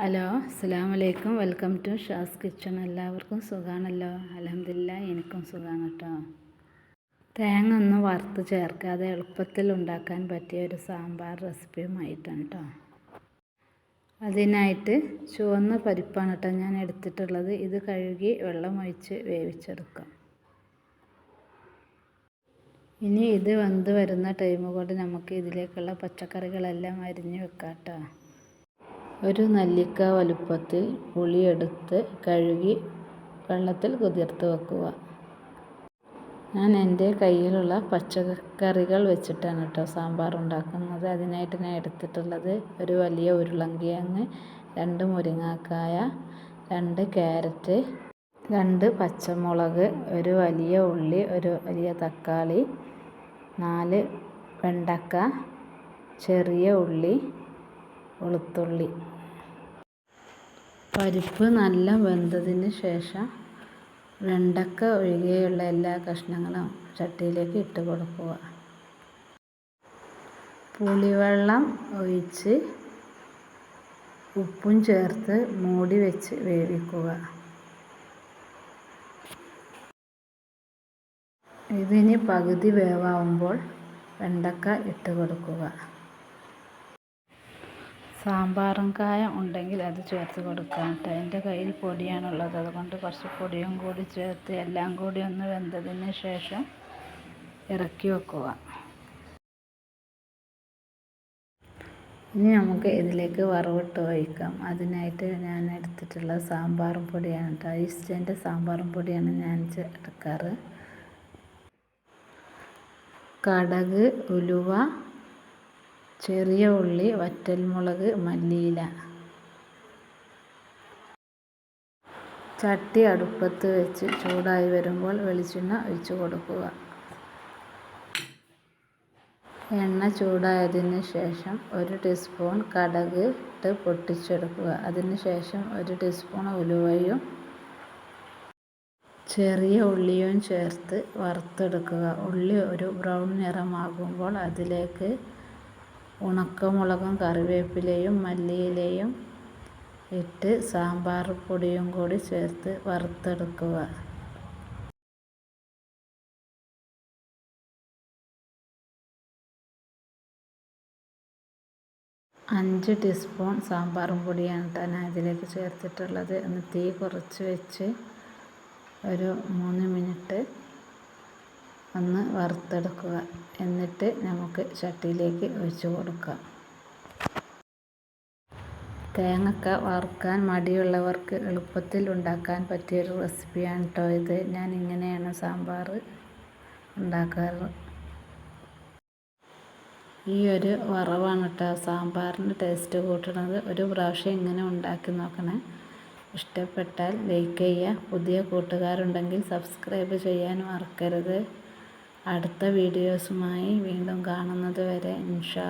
Hello അസ്സാം വലൈക്കും welcome to Shaz kitchen. എല്ലാവർക്കും സുഖമാണല്ലോ അലഹമില്ല എനിക്കും സുഖമാണ് കേട്ടോ. തേങ്ങ ഒന്നും വറുത്ത് ചേർക്കാതെ എളുപ്പത്തിൽ ഉണ്ടാക്കാൻ പറ്റിയ ഒരു സാമ്പാർ റെസിപ്പിയുമായിട്ടാണ് കേട്ടോ. അതിനായിട്ട് ചുവന്ന പരിപ്പാണ് കേട്ടോ ഞാൻ എടുത്തിട്ടുള്ളത്. ഇത് കഴുകി വെള്ളമൊഴിച്ച് വേവിച്ചെടുക്കാം. ഇനി ഇത് വെന്ത് വരുന്ന ടൈം കൊണ്ട് നമുക്ക് ഇതിലേക്കുള്ള പച്ചക്കറികളെല്ലാം അരിഞ്ഞ് വെക്കാം കേട്ടോ. ഒരു നെല്ലിക്ക വലുപ്പത്തിൽ പുളിയെടുത്ത് കഴുകി വെള്ളത്തിൽ കുതിർത്ത് വെക്കുക. ഞാൻ എന്റെ കയ്യിലുള്ള പച്ചക്കറികൾ വെച്ചിട്ടാണ് കേട്ടോ സാമ്പാർ ഉണ്ടാക്കുന്നത്. അതിനായിട്ട് ഞാൻ എടുത്തിട്ടുള്ളത് ഒരു വലിയ ഉരുളങ്കിഴങ്ങ് രണ്ട് മുരിങ്ങാക്കായ രണ്ട് ക്യാരറ്റ് രണ്ട് പച്ചമുളക് ഒരു വലിയ ഉള്ളി ഒരു വലിയ തക്കാളി നാല് വെണ്ടക്ക ചെറിയ ഉള്ളി വെളുത്തുള്ളി. പരിപ്പ് നല്ല വെന്തതിന് ശേഷം വെണ്ടക്ക ഒഴികെയുള്ള എല്ലാ കഷ്ണങ്ങളും ചട്ടിയിലേക്ക് ഇട്ട് കൊടുക്കുക. പുളിവെള്ളം ഒഴിച്ച് ഉപ്പും ചേർത്ത് മൂടി വെച്ച് വേവിക്കുക. ഇതിന് പകുതി വേവാകുമ്പോൾ വെണ്ടക്ക ഇട്ട് കൊടുക്കുക. സാമ്പാറും കായം ഉണ്ടെങ്കിൽ അത് ചേർത്ത് കൊടുക്കാം കേട്ടോ. എന്റെ കയ്യിൽ പൊടിയാണുള്ളത്. അതുകൊണ്ട് കുറച്ച് പൊടിയും കൂടി ചേർത്ത് എല്ലാം കൂടി ഒന്ന് വെന്തതിന് ശേഷം ഇറക്കി വെക്കുക. ഇനി നമുക്ക് ഇതിലേക്ക് വറവിട്ട് ഒഴിക്കാം. അതിനായിട്ട് ഞാൻ എടുത്തിട്ടുള്ള സാമ്പാറും പൊടിയാണ് കേട്ടോ. ഈസ്റ്റേന്റെ സാമ്പാറും പൊടിയാണ് ഞാൻ എടുക്കാറ്. കടക് ഉലുവ ചെറിയ ഉള്ളി വറ്റൽമുളക് മല്ലിയില. ചട്ടി അടുപ്പത്ത് വെച്ച് ചൂടായി വരുമ്പോൾ വെളിച്ചെണ്ണ ഒഴിച്ചു കൊടുക്കുക. എണ്ണ ചൂടായതിന് ശേഷം ഒരു ടീസ്പൂൺ കടക് ഇട്ട് പൊട്ടിച്ചെടുക്കുക. അതിന് ശേഷം ഒരു ടീസ്പൂൺ ഉലുവയും ചെറിയ ഉള്ളിയും ചേർത്ത് വറുത്തെടുക്കുക. ഉള്ളി ഒരു ബ്രൗൺ നിറമാകുമ്പോൾ അതിലേക്ക് ഉണക്കമുളകും കറിവേപ്പിലയും മല്ലിയിലയും ഇട്ട് സാമ്പാർ പൊടിയും കൂടി ചേർത്ത് വറുത്തെടുക്കുക. അഞ്ച് ടീസ്പൂൺ സാമ്പാറും പൊടിയാണ് ഞാൻ അതിലേക്ക് ചേർത്തിട്ടുള്ളത്. ഒന്ന് തീ കുറച്ച് വെച്ച് ഒരു മൂന്ന് മിനിറ്റ് ഒന്ന് വറുത്തെടുക്കുക. എന്നിട്ട് നമുക്ക് ചട്ടിയിലേക്ക് ഒഴിച്ച് കൊടുക്കാം. തേങ്ങക്ക വറുക്കാൻ മടിയുള്ളവർക്ക് എളുപ്പത്തിൽ ഉണ്ടാക്കാൻ പറ്റിയൊരു റെസിപ്പിയാണ് കേട്ടോ ഇത്. ഞാൻ ഇങ്ങനെയാണ് സാമ്പാർ ഉണ്ടാക്കാറ്. ഈ ഒരു വറവാണ് കേട്ടോ സാമ്പാറിന് ടേസ്റ്റ് കൂട്ടുന്നത് ഒരു പ്രാവശ്യം ഇങ്ങനെ ഉണ്ടാക്കി നോക്കണേ. ഇഷ്ടപ്പെട്ടാൽ ലൈക്ക് ചെയ്യുക. പുതിയ കൂട്ടുകാരുണ്ടെങ്കിൽ സബ്സ്ക്രൈബ് ചെയ്യാൻ മറക്കരുത്. അടുത്ത വീഡിയോസുമായി വീണ്ടും കാണുന്നത് വരെ ഇൻഷാ